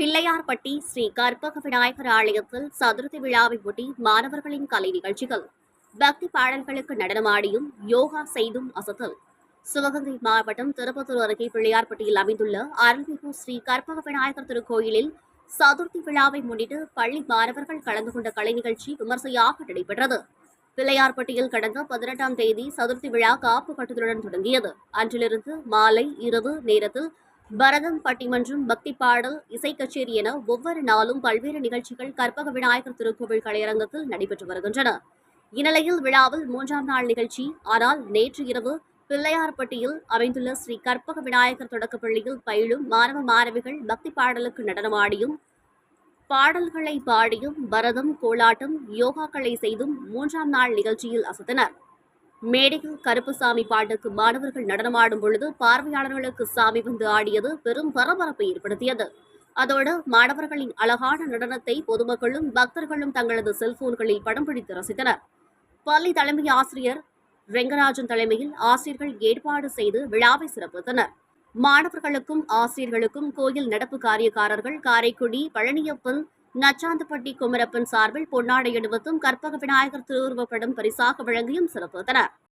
பிள்ளையார்பட்டி ஸ்ரீ கற்பக விநாயகர் ஆலயத்தில் சதுர்த்தி விழாவை ஒட்டி மாணவர்களின் கலை நிகழ்ச்சிகள். பக்தி பாடல்களுக்கு நடனமாடியும் யோகா செய்தும் அசத்தல். சிவகங்கை மாவட்டம் திருப்பத்தூர் அருகே பிள்ளையார்பட்டியில் அமைந்துள்ள அருள்மிகு ஸ்ரீ கற்பக விநாயகர் திருக்கோயிலில் சதுர்த்தி விழாவை முன்னிட்டு பள்ளி மாணவர்கள் கலந்து கொண்ட கலை நிகழ்ச்சி விமர்சையாக நடைபெற்றது. பிள்ளையார்பட்டியில் கடந்த பதினெட்டாம் தேதி சதுர்த்தி விழா காப்பு கட்டுதலுடன் தொடங்கியது. அன்றிலிருந்து மாலை இரவு நேரத்தில் பரதம் பட்டிமன்றம் பக்தி பாடல் இசை கச்சேரி என ஒவ்வொரு நாளும் பல்வேறு நிகழ்ச்சிகள் கற்பக விநாயகர் திருக்கோவில் கலையரங்கத்தில் நடைபெற்று வருகின்றன. இந்நிலையில் விழாவில் மூன்றாம் நாள் நிகழ்ச்சி. ஆனால் நேற்று இரவு பிள்ளையார்பட்டியில் அமைந்துள்ள ஸ்ரீ கற்பக விநாயகர் தொடக்கப் பள்ளியில் பயிலும் மாணவ மாணவிகள் பக்தி பாடலுக்கு நடனமாடியும் பாடல்களை பாடியும் பரதம் கோலாட்டம் யோகாக்களை செய்தும் மூன்றாம் நாள் நிகழ்ச்சியில் அசத்தனர். மேடையில் கருப்புசாமி பாட்டுக்கு மாணவர்கள் நடனமாடும் பொழுது பார்வையாளர்களுக்கு சாமி வந்து ஆடியது பெரும் பரபரப்பை ஏற்படுத்தியது. அதோடு மாணவர்களின் அழகான நடனத்தை பொதுமக்களும் பக்தர்களும் தங்களது செல்போன்களில் படம் பிடித்து ரசித்தனர். பள்ளி தலைமை ஆசிரியர் ரெங்கராஜன் தலைமையில் ஆசிரியர்கள் ஏற்பாடு செய்து விழாவை சிறப்பித்தனர். மாணவர்களுக்கும் ஆசிரியர்களுக்கும் கோயில் நடப்பு காரியக்காரர்கள் காரைக்குடி பழனியப்பன் நச்சாந்தப்பட்டி குமரப்பன் சார்பில் பொன்னாடை அணிவித்தும் கற்பக விநாயகர் திருவுருவப்படம் பரிசாக வழங்கியும் சிறப்பித்தனர்